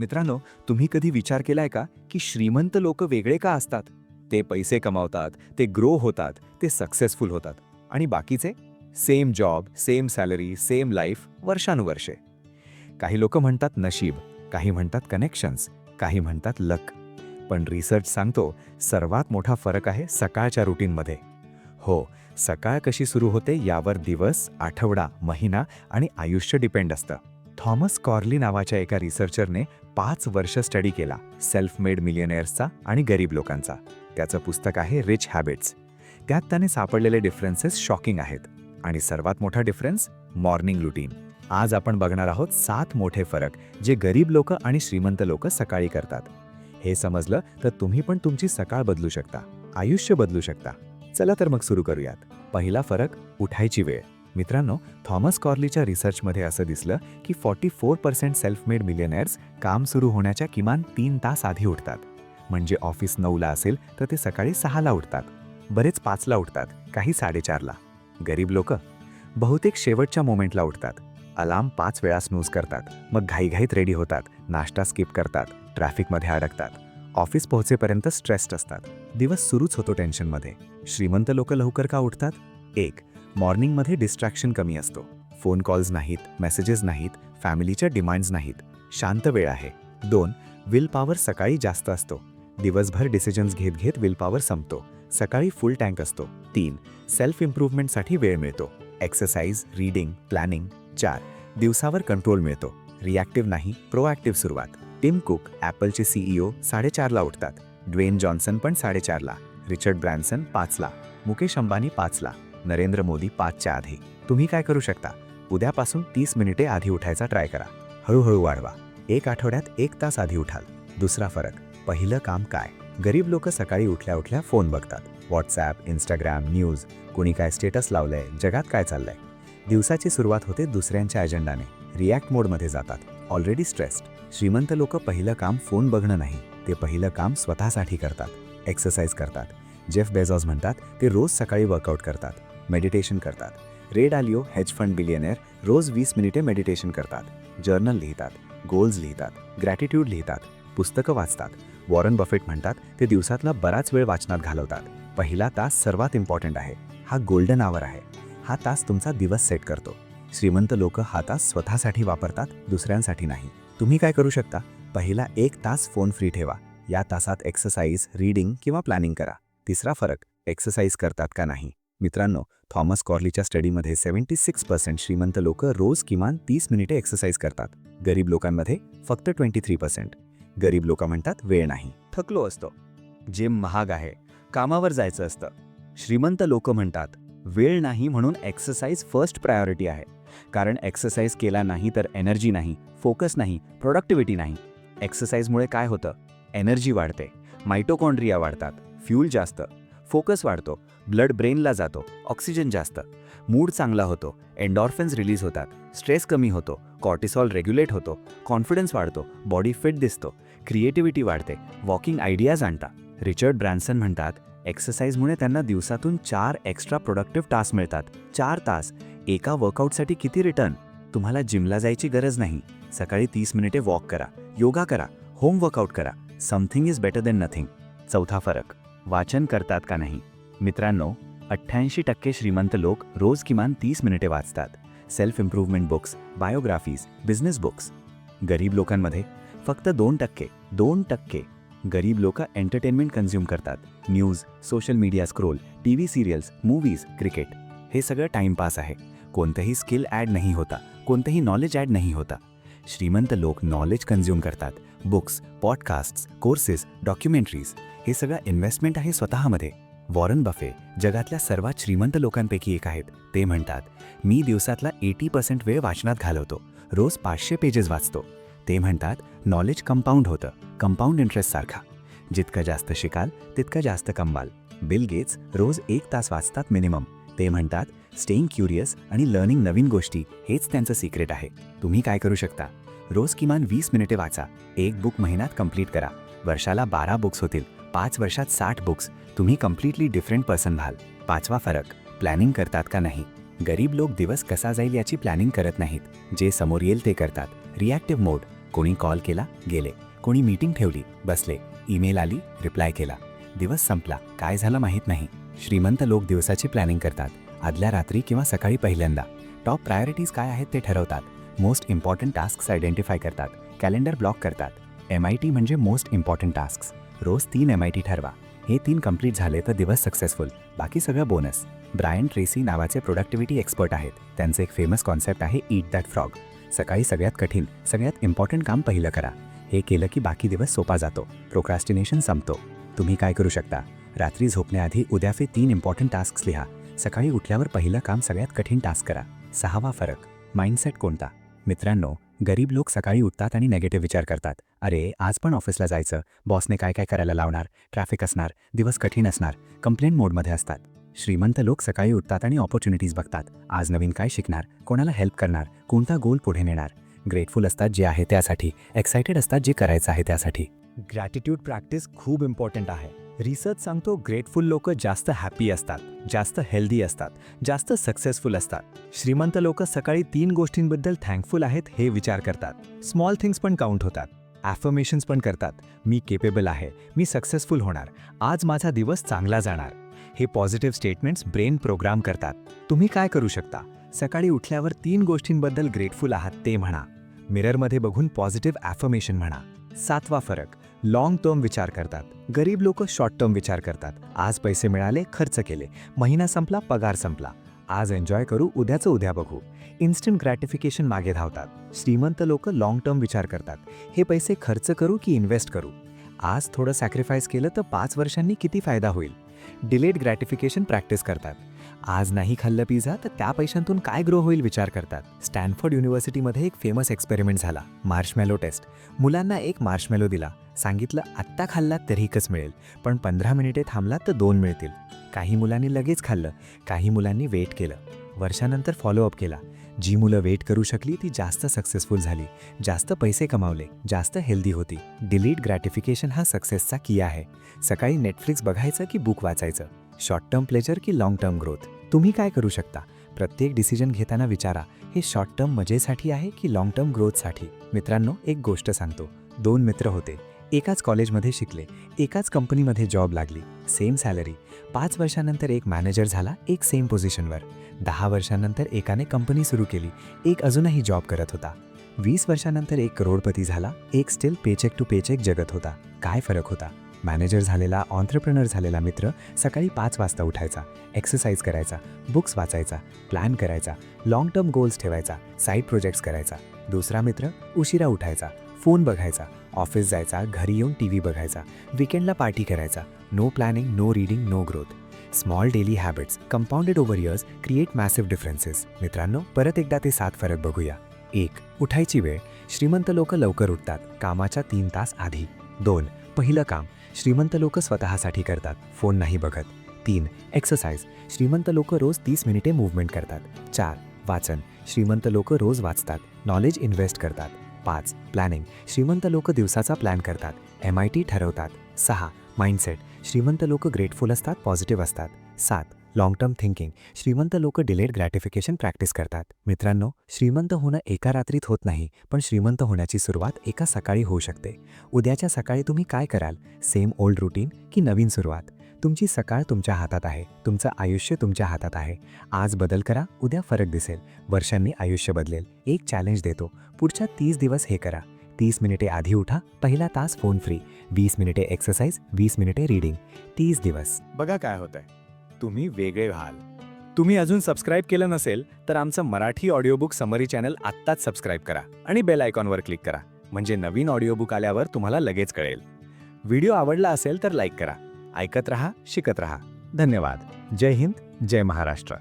मित्रांनो तुम्ही कधी विचार केलाय का की श्रीमंत लोक वेगळे का असतात? ते पैसे कमावतात ते ग्रो होतात ते सक्सेसफुल होतात. आणि बाकीचे? Same job same salary same life वर्षानुवर्षे. काही लोक म्हणतात नशीब काही म्हणतात कनेक्शन्स काही म्हणतात लक. पण रिसर्च सांगतो सर्वात मोठा फरक आहे सकाळच्या रुटीनमध्ये. हो सकाळ कशी सुरू होते यावर दिवस आठवडा महिना आणि आयुष्य डिपेंड असतं. थॉमस कॉर्ली नावाच्या एका रिसर्चरने पाच वर्ष स्टडी केला सेल्फ मेड मिलियनेअर्सचा आणि गरीब लोकांचा. त्याचं पुस्तक आहे रिच हॅबिट्स त्यात त्याने सापडलेले डिफरन्सेस शॉकिंग आहेत. आणि सर्वात मोठा डिफरन्स मॉर्निंग रुटीन आज आपण बघणार आहोत सात मोठे फरक जे गरीब लोक आणि श्रीमंत लोक सकाळी करतात. हे समजलं तर तुम्ही पण तुमची सकाळ बदलू शकता आयुष्य बदलू शकता. चला तर मग सुरू करूयात. पहिला फरक उठायची वेळ. मित्रांनो थॉमस कॉर्लीच्या रिसर्चमध्ये असं दिसलं की forty four percent self made millionaires काम सुरू होण्याच्या किमान तीन तास आधी उठतात. म्हणजे ऑफिस नऊला असेल तर ते सकाळी सहाला उठतात. बरेच पाचला उठतात काही साडेचारला. गरीब लोक? बहुतेक शेवटच्या मोमेंटला उठतात. अलार्म पाच वेळा स्नूज करतात. मग घाईघाईत रेडी होतात. नाश्ता स्किप करतात. ट्रॅफिकमध्ये अडकतात. ऑफिस पोहोचेपर्यंत स्ट्रेस्ड असतात. दिवस सुरूच होतो टेन्शनमध्ये श्रीमंत लोक लवकर का उठतात? एक मॉर्निंगमध्ये डिस्ट्रॅक्शन कमी असतो. फोन कॉल्स नाहीत मेसेजेस नाहीत फॅमिलीच्या डिमांड्स नाहीत. शांत वेळ आहे. दोन विल पॉवर सकाळी जास्त असतो. दिवसभर डिसिजन्स घेत घेत विल पॉवर संपतो. सकाळी फुल टँक असतो. तीन सेल्फ इम्प्रूव्हमेंटसाठी वेळ मिळतो. Exercise reading planning. चार दिवसावर कंट्रोल मिळतो. रिॲक्टिव्ह नाही प्रोॲक्टिव्ह सुरुवात. टिम कुक ॲपलचे सीईओ साडेचारला उठतात. ड्वेन जॉन्सन पण साडेचारला रिचर्ड ब्रॅन्सन पाचला मुकेश अंबानी पाचला नरेंद्र मोदी पाचच्या आधी. तुम्ही काय करू शकता? उद्यापासून तीस मिनिटे आधी उठायचा ट्राय करा. हळूहळू वाढवा. एक आठवड्यात एक तास आधी उठाल. दुसरा फरक पहिलं काम काय? गरीब लोक सकाळी उठल्या उठल्या फोन बघतात. व्हॉट्सॲप इंस्टाग्राम न्यूज कोणी काय स्टेटस लावलंय जगात काय चाललंय? दिवसाची सुरुवात होते दुसऱ्यांच्या अजेंडाने. रिॲक्ट मोडमध्ये जातात. Already stressed. श्रीमंत लोक पहिलं काम फोन बघणं नाही. ते पहिलं काम स्वतःसाठी करतात. एक्सरसाइज करतात. जेफ बेझॉस म्हणतात ते रोज सकाळी वर्कआउट करतात. मेडिटेशन करतात. Ray Dalio hedge fund billionaire रोज वीस मिनिटे मेडिटेशन करतात. जर्नल लिहितात गोल्स लिहितात ग्रॅटिट्यूड लिहितात पुस्तकं वाचतात. वॉरन बफेट म्हणतात ते दिवसातला बराच वेळ वाचनात घालवतात. पहिला तास सर्वात इम्पॉर्टंट आहे. हा गोल्डन आवर आहे. हा तास तुमचा दिवस सेट करतो. श्रीमंत लोक हा तास स्वतःसाठी वापरतात दुसऱ्यांसाठी नाही. तुम्ही काय करू शकता? पहिला एक तास फोन फ्री ठेवा. या तासात एक्सरसाइज रीडिंग किंवा प्लॅनिंग करा. तिसरा फरक एक्सरसाइज करतात का नाही? मित्रांनो थॉमस कॉर्लीच्या स्टडीमध्ये सेव्हन्टी सिक्स पर्सेंट श्रीमंत लोक रोज किमान तीस मिनिटे एक्सरसाइज करतात. गरीब लोकांमध्ये फक्त ट्वेंटी थ्री पर्सेंट. गरीब लोक म्हणतात वेळ नाही. थकलो असतो. जिम महाग आहे कामावर जायचं असतं. श्रीमंत लोक म्हणतात वेळ नाही म्हणून एक्सरसाइज फर्स्ट प्रायोरिटी आहे. कारण एक्सरसाइज केला नाही तर एनर्जी नाही फोकस नाही प्रोडक्टिव्हिटी नाही. एक्सरसाइजमुळे काय होतं? एनर्जी वाढते. मायटोकॉन्ड्रिया वाढतात. फ्यूल जास्त. फोकस वाढतो ब्लड ब्रेनला जातो ऑक्सिजन जास्त. मूड चांगला होतो एन्डॉर्फिन्स रिलीज होतात स्ट्रेस कमी होतो कॉर्टिसॉल रेग्युलेट होतो कॉन्फिडन्स वाढतो बॉडी फिट दिसतो क्रिएटिव्हिटी वाढते वॉकिंग आयडियाज आणता रिचर्ड ब्रॅन्सन म्हणतात एक्सरसाइजमुळे त्यांना दिवसातून चार एक्स्ट्रा प्रोडक्टिव्ह टास्क मिळतात. चार तास एका वर्कआउटसाठी किती रिटर्न? तुम्हाला जिमला जायची गरज नाही. सकाळी तीस मिनिटे वॉक करा योगा करा होम वर्कआउट करा. Something is better than nothing. चौथा फरक. वाचन करतात का नाही? मित्रांनो अठ्ठ्याऐंशी टक्के श्रीमंत लोक रोज किमान तीस मिनिटे वाचतात. Self improvement books biographies business books गरीब लोकांमध्ये फक्त दोन टक्के दोन टक्के गरीब लोक एंटरटेनमेंट कन्झ्युम करतात. News social media scroll T V serials movies cricket हे सगळं टाइमपास आहे. कोणतंही स्किल ॲड नाही होता. कोणतंही नॉलेज ॲड नाही होता. श्रीमंत लोक नॉलेज कन्झ्युम करतात. बुक्स पॉडकास्ट्स कोर्सेस डॉक्युमेंटरीज हे सगळं इन्व्हेस्टमेंट आहे स्वतःमध्ये. वॉरन बफे जगातल्या सर्वात श्रीमंत लोकांपैकी एक आहेत. ते म्हणतात मी दिवसातला एटी पर्सेंट वेळ वाचनात घालवतो. रोज पाचशे पेजेस वाचतो. ते म्हणतात नॉलेज कंपाऊंड होतं. कंपाऊंड इंटरेस्ट सारखा. जितकं जास्त शिकाल तितकं जास्त कमवाल. बिल गेट्स रोज एक तास वाचतात मिनिमम ते म्हणतात स्टेईंग क्युरियस आणि लर्निंग नवीन गोष्टी हेच त्यांचं सिक्रेट आहे. तुम्ही काय करू शकता? रोज किमान वीस मिनिटे वाचा. एक बुक महिन्यात कंप्लीट करा. वर्षाला बारा बुक्स होतील. पाच वर्षात साठ बुक्स तुम्ही कम्प्लिटली डिफरंट पर्सन व्हाल. पाचवा फरक प्लॅनिंग करतात का नाही? गरीब लोक दिवस कसा जाईल याची प्लॅनिंग करत नाहीत. जे समोर येईल ते करतात. रिॲक्टिव्ह मोड कोणी कॉल केला गेले. कोणी मीटिंग ठेवली बसले. ईमेल आली रिप्लाय केला. दिवस संपला. काय झालं माहीत नाही. श्रीमंत लोक दिवसाची प्लॅनिंग करतात. आदल्या रात्री किंवा सकाळी पहिल्यांदा. टॉप प्रायोरिटीज काय आहेत ते ठरवतात. मोस्ट इम्पॉर्टंट टास्क आयडेंटिफाय करतात. कॅलेंडर ब्लॉक करतात. एम आय टी म्हणजे मोस्ट इम्पॉर्टंट टास्क रोज तीन एम आय टी ठरवा. हे तीन कंप्लीट झाले तर दिवस सक्सेसफुल बाकी सगळं बोनस ब्रायन ट्रेसी नावाचे प्रोडक्टिव्हिटी एक्सपर्ट आहेत. त्यांचं एक फेमस कॉन्सेप्ट आहे ईट दॅट फ्रॉग सकाळी सगळ्यात कठीण सगळ्यात इम्पॉर्टंट काम पहिलं करा. हे केलं की बाकी दिवस सोपा जातो. प्रोक्रास्टिनेशन संपतो. तुम्ही काय करू शकता? रात्री झोपण्याआधी उद्याचे तीन इम्पॉर्टंट टास्क लिहा. सकाळी उठल्यावर पहिलं काम सगळ्यात कठीण टास्क करा. सहावा फरक माइंडसेट कोणता? मित्रांनो गरीब लोक सकाळी उठतात आणि नेगेटिव्ह विचार करतात. अरे आज पण ऑफिसला जायचं. बॉसने काय काय करायला लावणार? ट्रॅफिक असणार दिवस कठीण असणार कंप्लेंट मोडमध्ये असतात. श्रीमंत लोक सकाळी उठतात आणि ऑपॉर्च्युनिटीज बघतात. आज नवीन काय शिकणार? कोणाला हेल्प करणार? कोणता गोल पुढे नेणार? ग्रेटफुल असतात जे आहे त्यासाठी. एक्सायटेड असतात जे करायचं आहे त्यासाठी. ग्रॅटिट्यूड प्रॅक्टिस खूप इम्पॉर्टंट आहे. रिसर्च सांगतो ग्रेटफुल लोक जास्त हॅपी असतात जास्त हेल्दी असतात जास्त सक्सेसफुल असतात. श्रीमंत लोक सकाळी तीन गोष्टींबद्दल थँकफुल आहेत हे विचार करतात. स्मॉल थिंग्स पण काउंट होतात. ॲफर्मेशन्स पण करतात. मी केपेबल आहे मी सक्सेसफुल होणार आज माझा दिवस चांगला जाणार. हे पॉझिटिव्ह स्टेटमेंट्स ब्रेन प्रोग्राम करतात. तुम्ही काय करू शकता? सकाळी उठल्यावर तीन गोष्टींबद्दल ग्रेटफुल आहात ते म्हणा. मिररमध्ये बघून पॉझिटिव्ह ॲफर्मेशन म्हणा. सातवा फरक. लाँग टर्म विचार करतात. गरीब लोक शॉर्ट टर्म विचार करतात. आज पैसे मिळाले खर्च केले. महिना संपला पगार संपला. आज एन्जॉय करू उद्याचं उद्या बघू. इन्स्टंट ग्रॅटिफिकेशन मागे धावतात. श्रीमंत लोक लाँग टर्म विचार करतात. हे पैसे खर्च करू की इन्व्हेस्ट करू? आज थोडं सॅक्रिफाईस केलं तर पाच वर्षांनी किती फायदा होईल? डिलेड ग्रॅटिफिकेशन प्रॅक्टिस करतात. आज नाही खाल्लं पिझ्झा तर त्या पैशांतून काय ग्रो होईल विचार करतात. स्टॅनफोर्ड युनिव्हर्सिटीमध्ये एक फेमस एक्सपेरिमेंट झाला. मार्शमॅलो टेस्ट मुलांना एक मार्शमॅलो दिला. सांगितलं आत्ता खाल्लात तर एकच मिळेल. पण पंधरा मिनिटे थांबलात तर दोन मिळतील. काही मुलांनी लगेच खाल्लं. काही मुलांनी वेट केलं. वर्षानंतर फॉलोअप केला. जी मुलं वेट करू शकली ती जास्त सक्सेसफुल झाली. जास्त पैसे कमावले. जास्त हेल्दी होती. डिलीट ग्रॅटिफिकेशन हा सक्सेसचा की आहे. सकाळी नेटफ्लिक्स बघायचं की बुक वाचायचं? शॉर्ट टर्म प्लेजर की लाँग टर्म ग्रोथ तुम्ही काय करू शकता? प्रत्येक डिसिजन घेताना विचारा. हे शॉर्ट टर्म मजेसाठी आहे की लाँग टर्म ग्रोथसाठी मित्रांनो एक गोष्ट सांगतो. दोन मित्र होते. एकाच कॉलेजमध्ये शिकले एकाच कंपनीमध्ये जॉब लागली सेम सॅलरी. पाच वर्षानंतर एक मॅनेजर झाला एक सेम पोझिशनवर. दहा वर्षानंतर एकाने कंपनी सुरू केली एक अजूनही जॉब करत होता. वीस वर्षानंतर एक करोडपती झाला एक स्टील पेचेक टू पेचेक जगत होता. काय फरक होता? मॅनेजर झालेला ऑन्टरप्रनर झालेला मित्र सकाळी पाच वाजता उठायचा एक्सरसाइज करायचा बुक्स वाचायचा प्लॅन करायचा लाँग टर्म गोल्स ठेवायचा साईड प्रोजेक्ट्स करायचा. दुसरा मित्र उशिरा उठायचा फोन बघायचा ऑफिस जायचा घरी येऊन टी व्ही बघायचा विकेंडला पार्टी करायचा. No planning no reading no growth small daily habits compounded over years create massive differences मित्रांनो परत एकदा ते सात फरक बघूया. एक उठायची वेळ. श्रीमंत लोक लवकर उठतात. कामाच्या तीन तास आधी. दोन पहिलं काम. श्रीमंत लोक स्वतःसाठी करतात. फोन नाही बघत. तीन एक्सरसाइज श्रीमंत लोक रोज तीस मिनिटे मूवमेंट करतात. चार वाचन. श्रीमंत लोक रोज वाचतात. नॉलेज इन्व्हेस्ट करतात. पाच. प्लॅनिंग श्रीमंत लोक दिवसाचा प्लॅन करतात. एम आय टी ठरवतात. सहा. माइंडसेट श्रीमंत लोक ग्रेटफुल असतात पॉझिटिव्ह असतात. सात. लाँग टर्म थिंकिंग श्रीमंत लोक डिलेड ग्रॅटिफिकेशन प्रॅक्टिस करतात. मित्रांनो श्रीमंत होणं एका रात्रीत होत नाही पण श्रीमंत होण्याची सुरुवात एका सकाळी होऊ शकते. उद्याच्या सकाळी तुम्ही काय कराल? सेम ओल्ड रुटीन की नवीन सुरुवात? तुमची सकाळ तुमच्या हातात आहे. तुमचं आयुष्य तुमच्या हातात आहे. आज बदल करा उद्या फरक दिसेल. वर्षांनी आयुष्य बदलेल. एक चॅलेंज देतो. पुढच्या तीस दिवस हे करा. तीस मिनिटे आधी उठा पहिला तास फोन फ्री वीस मिनिटे एक्सरसाइज वीस मिनिटे रीडिंग तीस दिवस. बघा काय होतंय. तुम्ही वेगळे व्हाल. तुम्ही अजून सबस्क्राईब केलं नसेल तर आमचं मराठी ऑडिओबुक समरी चॅनल आत्ताच सबस्क्राईब करा आणि बेल आयकॉनवर क्लिक करा. म्हणजे नवीन ऑडिओबुक आल्यावर तुम्हाला लगेच कळेल. व्हिडिओ आवडला असेल तर लाईक करा. ऐकत रहा शिकत रहा. धन्यवाद. जय हिंद जय महाराष्ट्र.